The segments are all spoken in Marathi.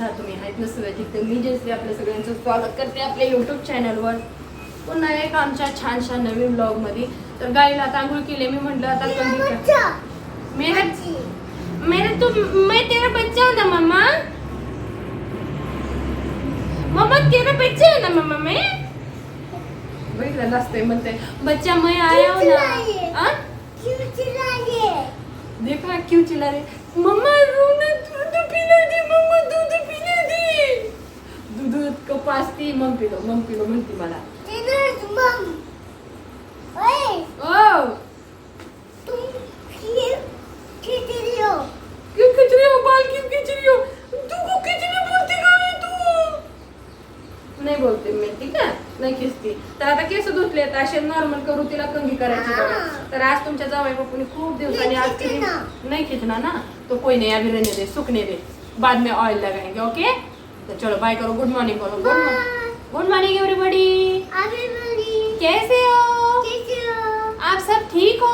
आहात तुम्ही आहेत नसतं तर मी जयश्री आपल्या सगळ्यांचं स्वागत करते आपल्या यूट्यूब चॅनलवर पुन्हा एक आमच्या छानशा नवीन ब्लॉगमध्ये तर गाईला आंघोळ केली मी म्हटलं आता कर. मेरा मेरा तो मैं तेरा बच्चा हूँ ना मम्मा मम्मा तेरा बच्चा है ना मम्मा मैं? बघितलं नसते म्हणते बच्चा मैं आया हूँ ना. आ? देखा क्यों चिल्ला रहे मम्मा को खिंचने बोलती का है तू नाही बोलते मी ठीक आहे नाही खिचती तर आता केस धुतले तर असे नॉर्मल करू तिला कंगी करायची बघा तर आज तुमच्या जावई बापूने खूप दिवसांनी आज केली नहीं खींचना ना तो कोई नहीं अभी रहने दे सूखने दे बाद में ऑयल लगाएंगे ओके तो चलो बाय करो गुड मॉर्निंग करो good morning good morning everybody. कैसे हो? कैसे हो? आप सब ठीक हो?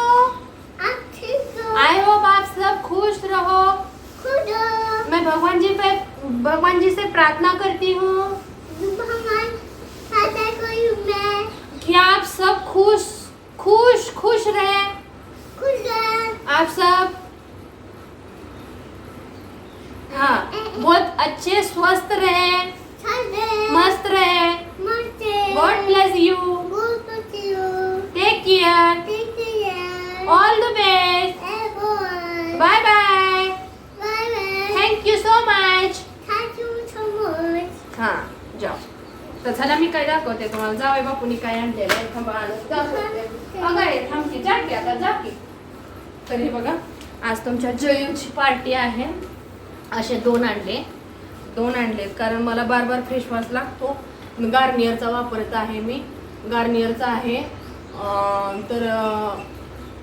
आप ठीक हो? आई होप आप सब खुश रहो। मैं भगवान जी पे भगवान जी से प्रार्थना करती हूँ। कि आप सब खुश खुश खुश रहे। आप सब? हाँ बहुत अच्छे स्वस्थ रहे। God bless you take care all the best bye bye thank you so much हा जाओ. तर चला मी काय दाखवते तुम्हाला. जावई बापूनी काय आणलेलं आहे. थांबा आणत दाखवते अगं हे थांब की जा की आता जा की. तर हे बघा आज तुमच्या जयूची पार्टी आहे. असे दोन आणले. दोन आणलेत कारण मला बार बार फेस वॉश लागतो. गार्नियरचा वापरत आहे मी. गार्नियरचा आहे. तर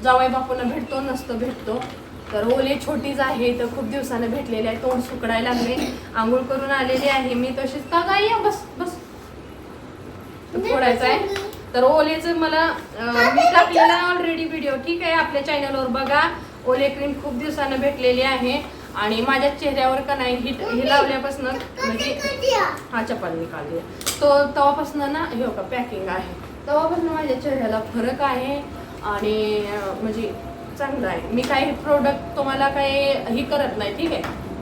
जावई बापूंना भेटतो नसतं भेटतो. तर ओले छोटीच आहे तर खूप दिवसानं भेटलेले आहे. तोंड सुकडायला लागले. आंघोळ करून आलेली आहे मी. तशीच का गाई आहे? बस बस. फोडायचं आहे. तर ओलेचं मला मी टाकलेला ऑलरेडी व्हिडिओ ठीक आहे आपल्या चॅनलवर बघा. ओले क्रीम खूप दिवसानं भेटलेली आहे. आणि माझ्या चेहऱ्यावर का नाही हिट हे लावल्यापासून म्हणजे हा चप्पल निकालली तो तेव्हापासून ना हे का पॅकिंग आहे. तेव्हापासून माझ्या चेहऱ्याला फरक आहे आणि म्हणजे चांगलं आहे. मी काही प्रोडक्ट तुम्हाला काही हे करत नाही ठीक आहे?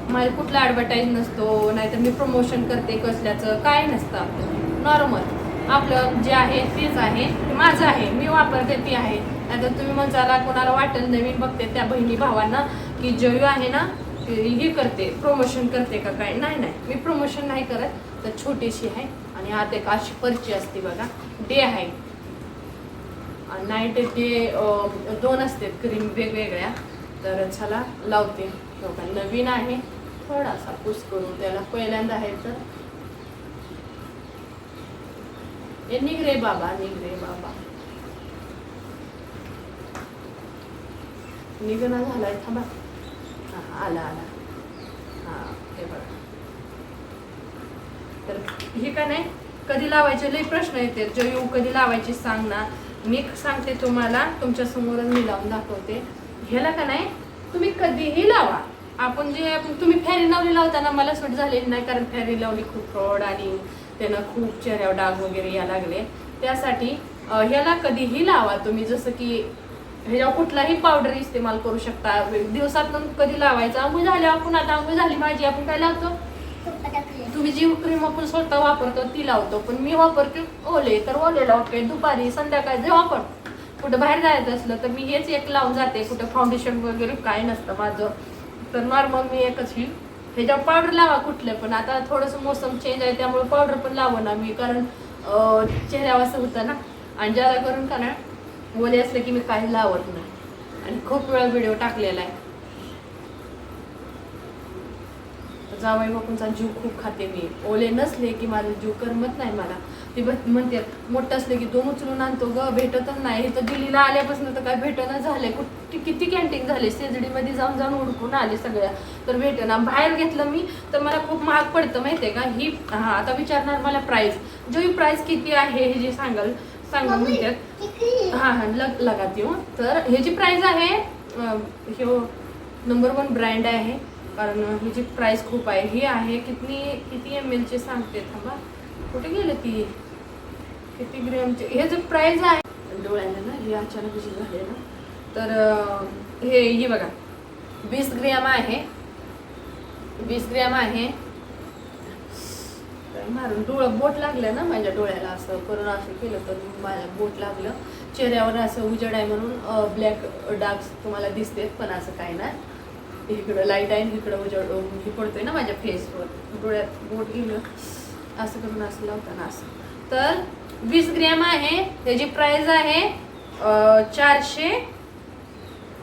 माझं कुठला ॲडव्हर्टाईज नसतो नाहीतर मी प्रमोशन करते कसल्याचं काय नसतं. आपलं नॉर्मल आपलं जे आहे तेच आहे. ते माझं आहे. मी वापरते ती आहे. नाहीतर तुम्ही म्हणताला कोणाला वाटेल नवीन बघते त्या बहिणी भावांना की जयू आहे ना हे करते प्रमोशन करते का काय? नाही नाही. मी प्रमोशन नाही करत तर छोटीशी आहे. आणि आत एक अशी पर्ची असते बघा. डे आहे. नाईट डे दोन असतात क्रीम वेगवेगळ्या. तर चला लावते. बघा नवीन आहे. थोडासा पूस करून त्याला पहिल्यांदा आहे तर. ए निघ रे बाबा निघ रे बाबा. निघणं झालाय थांबा. आला आला. हां हे बघा. तर हे का नाही? कधी लावायचे? लई प्रश्न येते जो येऊ कधी लावायची सांग ना. मी सांगते तुम्हाला तुमच्या समोरच मी लावून दाखवते. ह्याला का नाही? तुम्ही कधीही लावा. आपण जे तुम्ही फॅरी लावली लावताना मला सूट झालेली नाही कारण फॅरी लावली खूप फ्रॉड आणि त्यानं खूप चेहऱ्यावर डाग वगैरे या लागले. त्यासाठी ह्याला कधीही लावा तुम्ही. जसं की ह्याच्यावर कुठलाही पावडर इस्तेमाल करू शकता. दिवसातून कधी लावायचं आंघोळ झाली आपण आता आंघोळ झाली माझी आपण काय लावतो? तुम्ही जी क्रीम आपण स्वतः वापरतो ती लावतो. पण मी वापरते ओले तर ओले लावते दुपारी संध्याकाळी जे आपण कुठं बाहेर जायचं असलं तर मी हेच एक लावून जाते. कुठं फाउंडेशन वगैरे काय नसतं माझं. तर नॉर्मल मी एकच ही. ह्याच्यावर पावडर लावा कुठलं पण. आता थोडंसं मोसम चेंज आहे त्यामुळे पावडर पण लावा ना मी. कारण चेहऱ्यावर असं होतं ना. आणि ज्यादा करून का नाही ओले असलं की मी काही लावत नाही. आणि खूप वेळा व्हिडिओ टाकलेला आहे. जावई बापूंचा जीव खूप खाते मी. ओले नसले की माझा जीव करमत नाही मला. ती म्हणते मोठं असले की दोन उचलून आणतो ग भेटतच नाही. तर दिल्लीला आल्यापासून तर काय भेटणं झालंय. कुठे किती कॅन्टीन झाले? शेजडीमध्ये जाऊन जाऊन उडकून आले सगळ्या. तर भेटेना बाहेर घेतलं मी तर मला खूप महाग पडतं माहितीये का? ही हा आता विचारणार मला प्राईस जो ही किती आहे? हे जे सांगाल. सांगा म्हणतात हा हा लग लगाती हूँ तर ह्याची प्राइस आहे अं, ह्यो नंबर वन ब्रँड आहे. कारण ह्याची प्राइस खूप आहे ही आहे किती किती एम एलची सांगते थांबा. कुठे गेले ती? किती ग्रॅमचे हे जे प्राइस आहे डोळ्याला ना हे अचानक कशी झाले ना. तर हे ही बघा. वीस ग्रॅम आहे. वीस ग्रॅम आहे. मारून डोळं बोट लागलं ना माझ्या डोळ्याला असं. करून असं केलं तर माझ्या बोट लागलं. चेहऱ्यावर असं उजेड आहे म्हणून ब्लॅक डार्क्स तुम्हाला दिसते पण असं काय नाही. इकडं लाइट आहे इकडं उजेड हे पडतोय ना माझ्या फेसवर डोळ्यात बोट गेलं. असं करून असं लावताना असं. तर वीस ग्रॅम आहे त्याची प्राईज आहे चारशे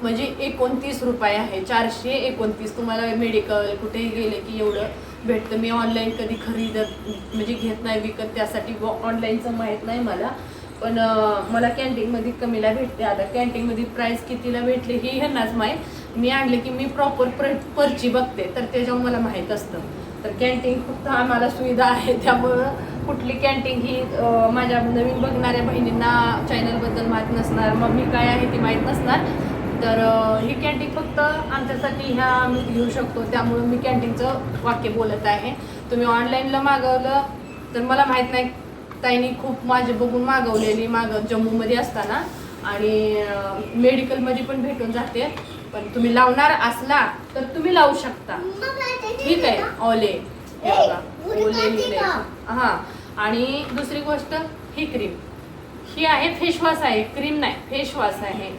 म्हणजे एकोणतीस रुपये आहे. चारशे एकोणतीस. तुम्हाला मेडिकल कुठेही गेले की एवढं. भेटतं. मी ऑनलाईन कधी खरीदत म्हणजे घेत नाही विकत त्यासाठी ऑनलाईनचं माहीत नाही मला. पण मला कॅन्टीनमध्ये कमीला भेटते. आता कॅन्टीनमध्ये प्राईस कितीला भेटले हे ह्यांनाच माहीत. मी आणले की मी प्रॉपर पर पर्ची बघते. तर त्याच्यावर मला माहीत असतं. तर कॅन्टीन फक्त आम्हाला सुविधा आहे. त्यामुळं कुठली कॅन्टीन ही माझ्या नवीन बघणाऱ्या बहिणींना चॅनलबद्दल माहीत नसणार. मग मी काय आहे ती माहीत नसणार. तर ही कॅन्टीन फक्त आमच्यासाठी ह्या आम्ही घेऊ शकतो. त्यामुळे मी कॅन्टीनचं वाक्य बोलत आहे. तुम्ही ऑनलाईनला मागवलं तर मला माहीत नाही ताईनी खूप माझे बघून मागवलेली माग जम्मूमध्ये असताना. आणि मेडिकलमध्ये पण भेटून जाते. पण तुम्ही लावणार असला तर तुम्ही लावू शकता. ठीक आहे ओले. ओले हां. आणि दुसरी गोष्ट ही क्रीम ही आहे फेशवॉश आहे क्रीम नाही फेशवॉश आहे.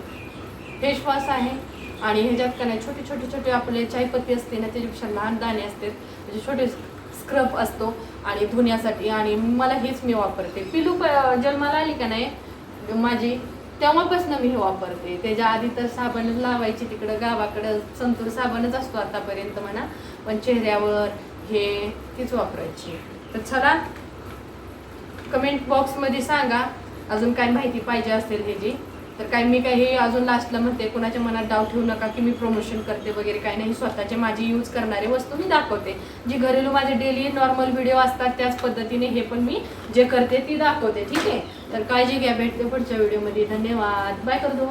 फेसवॉश आहे. आणि ह्याच्यात का नाही छोटे छोटे छोटे आपले चायपत्ती असते ना त्याच्यापेक्षा लहान दाणे असते. त्याचे छोटे स्क्रब असतो. आणि धुण्यासाठी आणि मला हेच मी वापरते. पिलू प- जन्माला आली का नाही? माझी तेव्हापासून मी हे वापरते. त्याच्या आधी तर साबण लावायची तिकडं गावाकडं संतूर साबणच असतो आतापर्यंत म्हणा. पण चेहऱ्यावर हे तीच वापरायची. तर चला कमेंट बॉक्समध्ये सांगा. अजून काय माहिती पाहिजे असेल ह्याची. तर काय मी काही अजून लास्टला म्हणते कुणाच्या मनात डाव ठेवू नका की मी प्रमोशन करते वगैरे काही नाही. स्वतःचे माझी यूज करणारे वस्तू मी दाखवते. जी घरेलू माझे डेली नॉर्मल व्हिडिओ असतात त्याच पद्धतीने हे पण मी जे करते ती दाखवते ठीक आहे? तर काळजी घ्या भेटते पुढच्या व्हिडिओमध्ये. धन्यवाद. बाय करतो.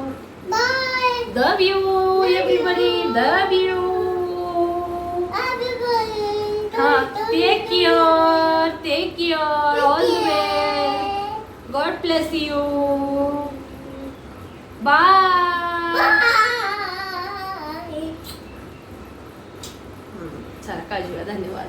Love you everybody love you. हा take care take care all the way God bless you bye. चला काळजी घ्या धन्यवाद